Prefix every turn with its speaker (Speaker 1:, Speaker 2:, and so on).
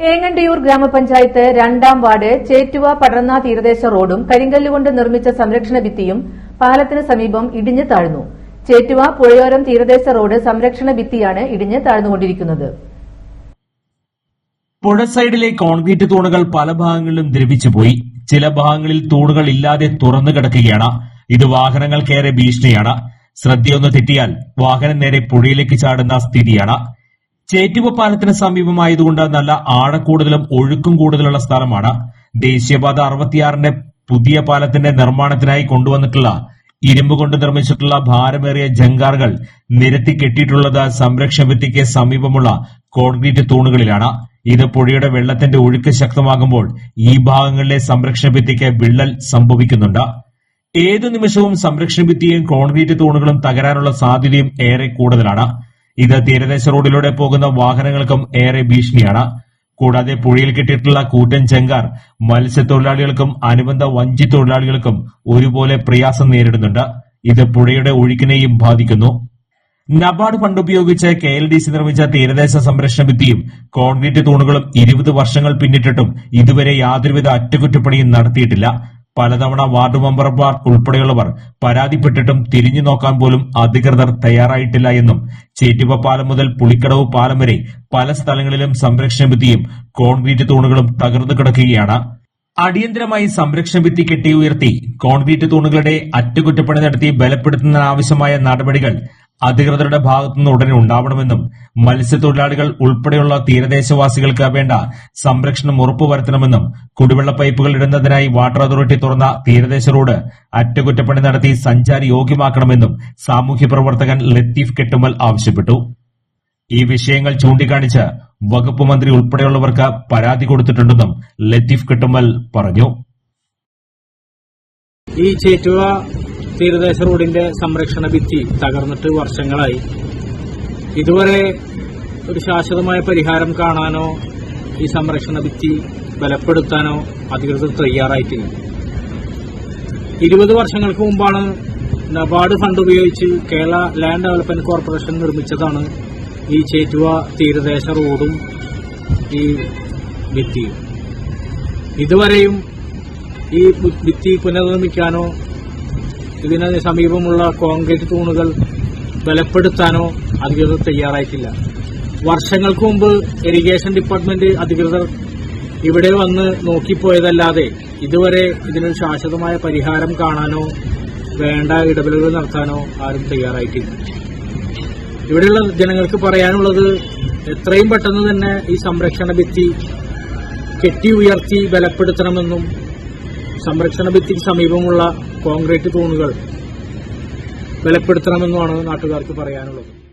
Speaker 1: ഏങ്ങണ്ടിയൂർ ഗ്രാമപഞ്ചായത്ത് രണ്ടാം വാർഡ് ചേറ്റുവ പടർന്ന തീരദേശ റോഡും കരിങ്കല്ലുകൊണ്ട് നിർമ്മിച്ച സംരക്ഷണ ഭിത്തിയും പാലത്തിന് സമീപം ഇടിഞ്ഞു താഴ്ന്നു. ചേറ്റുവ പുഴയോരം തീരദേശ റോഡ് സംരക്ഷണ ഭിത്തിയാണ് ഇടിഞ്ഞ് താഴ്ന്നുകൊണ്ടിരിക്കുന്നത്.
Speaker 2: പുഴ സൈഡിലെ കോൺക്രീറ്റ് തൂണുകൾ പല ഭാഗങ്ങളിലും ദ്രവിച്ചുപോയി ചില ഭാഗങ്ങളിൽ തൂണുകൾ ഇല്ലാതെ തുറന്നു കിടക്കുകയാണ്. ഇത് വാഹനങ്ങൾക്കേറെ ഭീഷണിയാണ്. ശ്രദ്ധയൊന്ന് തെറ്റിയാൽ വാഹനം നേരെ പുഴയിലേക്ക് ചാടുന്ന സ്ഥിതിയാണ്. ചേറ്റുവ പാലത്തിന് സമീപമായതുകൊണ്ട് നല്ല ആഴക്കൂടുതലും ഒഴുക്കും കൂടുതലുള്ള സ്ഥലമാണ്. ദേശീയപാത അറുപത്തിയാറിന്റെ പുതിയ പാലത്തിന്റെ നിർമ്മാണത്തിനായി കൊണ്ടുവന്നിട്ടുള്ള ഇരുമ്പ് കൊണ്ട് നിർമ്മിച്ചിട്ടുള്ള ഭാരമേറിയ ജങ്കാറുകൾ നിരത്തി കെട്ടിയിട്ടുള്ളത് സംരക്ഷണ ഭിത്തിക്ക് സമീപമുള്ള കോൺക്രീറ്റ് തൂണുകളിലാണ്. ഇത് പുഴയുടെ വെള്ളത്തിന്റെ ഒഴുക്ക് ശക്തമാകുമ്പോൾ ഈ ഭാഗങ്ങളിലെ സംരക്ഷണ ഭിത്തിക്ക് വിള്ളൽ സംഭവിക്കുന്നുണ്ട്. ഏതു നിമിഷവും സംരക്ഷണ ഭിത്തിയും കോൺക്രീറ്റ് തൂണുകളും തകരാനുള്ള സാധ്യതയും ഏറെ കൂടുതലാണ്. ഇത് തീരദേശ റോഡിലൂടെ പോകുന്ന വാഹനങ്ങൾക്കും ഏറെ ഭീഷണിയാണ്. കൂടാതെ പുഴയിൽ കിട്ടിയിട്ടുള്ള കൂറ്റൻ ചെങ്കാർ മത്സ്യത്തൊഴിലാളികൾക്കും അനുബന്ധ വഞ്ചി തൊഴിലാളികൾക്കും ഒരുപോലെ പ്രയാസം നേരിടുന്നുണ്ട്. ഇത് പുഴയുടെ ഒഴുക്കിനെയും ബാധിക്കുന്നു. നബാർഡ് ഫണ്ട് ഉപയോഗിച്ച് കെ എൽ ഡി സി നിർമ്മിച്ച തീരദേശ സംരക്ഷണ ഭിത്തിയും കോൺക്രീറ്റ് തൂണുകളും ഇരുപത് വർഷങ്ങൾ പിന്നിട്ടിട്ടും ഇതുവരെ യാതൊരുവിധ അറ്റകുറ്റപ്പണിയും നടത്തിയിട്ടില്ല. പലതവണ വാർഡ് മെമ്പർമാർ ഉൾപ്പെടെയുള്ളവർ പരാതിപ്പെട്ടിട്ടും തിരിഞ്ഞു നോക്കാൻ പോലും അധികൃതർ തയ്യാറായിട്ടില്ല എന്നും ചേറ്റുവ പാലം മുതൽ പുളിക്കടവ് പാലം വരെ പല സ്ഥലങ്ങളിലും സംരക്ഷണ ഭിത്തിയും കോൺക്രീറ്റ് തൂണുകളും തകർന്നു കിടക്കുകയാണ്. അടിയന്തരമായി സംരക്ഷണ ഭിത്തി കെട്ടി ഉയർത്തി കോൺക്രീറ്റ് തൂണുകളുടെ അറ്റകുറ്റപ്പണി നടത്തി ബലപ്പെടുത്തുന്നതിനാവശ്യമായ നടപടികൾ അധികൃതരുടെ ഭാഗത്തുനിന്ന് ഉടനെ ഉണ്ടാവണമെന്നും മത്സ്യത്തൊഴിലാളികൾ ഉൾപ്പെടെയുള്ള തീരദേശവാസികൾക്ക് വേണ്ട സംരക്ഷണം ഉറപ്പുവരുത്തണമെന്നും കുടിവെള്ള പൈപ്പുകൾ ഇടുന്നതിനായി വാട്ടർ അതോറിറ്റി തുറന്ന തീരദേശ റോഡ് അറ്റകുറ്റപ്പണി നടത്തി സഞ്ചാരി യോഗ്യമാക്കണമെന്നും സാമൂഹ്യ പ്രവർത്തകൻ ലത്തീഫ് കെട്ടുമൽ ആവശ്യപ്പെട്ടു. ഈ വിഷയങ്ങൾ ചൂണ്ടിക്കാണിച്ച് വകുപ്പ് മന്ത്രി ഉൾപ്പെടെയുള്ളവർക്ക് പരാതി കൊടുത്തിട്ടുണ്ടെന്നും ലത്തീഫ് കെട്ടുമൽ പറഞ്ഞു.
Speaker 3: ഈ ചേറ്റുവ തീരദേശ റോഡിന്റെ സംരക്ഷണ ഭിത്തി തകർന്നിട്ട് വർഷങ്ങളായി. ഇതുവരെ ഒരു ശാശ്വതമായ പരിഹാരം കാണാനോ ഈ സംരക്ഷണ ഭിത്തി ബലപ്പെടുത്താനോ അധികൃതർ തയ്യാറായിട്ടില്ല. ഇരുപത് വർഷങ്ങൾക്ക് മുമ്പാണ് നബാർഡ് ഫണ്ട് ഉപയോഗിച്ച് കേരള ലാൻഡ് ഡെവലപ്മെന്റ് കോർപ്പറേഷൻ നിർമ്മിച്ചതാണ് ഈ ചേറ്റുവ തീരദേശ റോഡും ഈ ഭിത്തിയും. ഇതുവരെയും ഈ ഭിത്തി പുനർനിർമ്മിക്കാനോ ഇതിന് സമീപമുള്ള കോൺക്രീറ്റ് തൂണുകൾ ബലപ്പെടുത്താനോ അധികൃതർ തയ്യാറായിട്ടില്ല വർഷങ്ങൾക്ക് മുമ്പ് ഇറിഗേഷൻ ഡിപ്പാർട്ട്മെന്റ് അധികൃതർ ഇവിടെ വന്ന് നോക്കിപ്പോയതല്ലാതെ ഇതുവരെ ഇതിനൊരു ശാശ്വതമായ പരിഹാരം കാണാനോ വേണ്ട ഇടപെടലുകൾ നടത്താനോ ആരും തയ്യാറായിട്ടില്ല ഇവിടെയുള്ള ജനങ്ങൾക്ക് പറയാനുള്ളത് എത്രയും പെട്ടെന്ന് തന്നെ ഈ സംരക്ഷണ ഭിത്തി കെട്ടി ഉയർത്തി ബലപ്പെടുത്തണമെന്നും സംരക്ഷണ ഭിത്തിക്ക് സമീപമുള്ള കോൺക്രീറ്റ് തൂണുകൾ ബലപ്പെടുത്തണമെന്നുമാണ് നാട്ടുകാർക്ക് പറയാനുള്ളത്.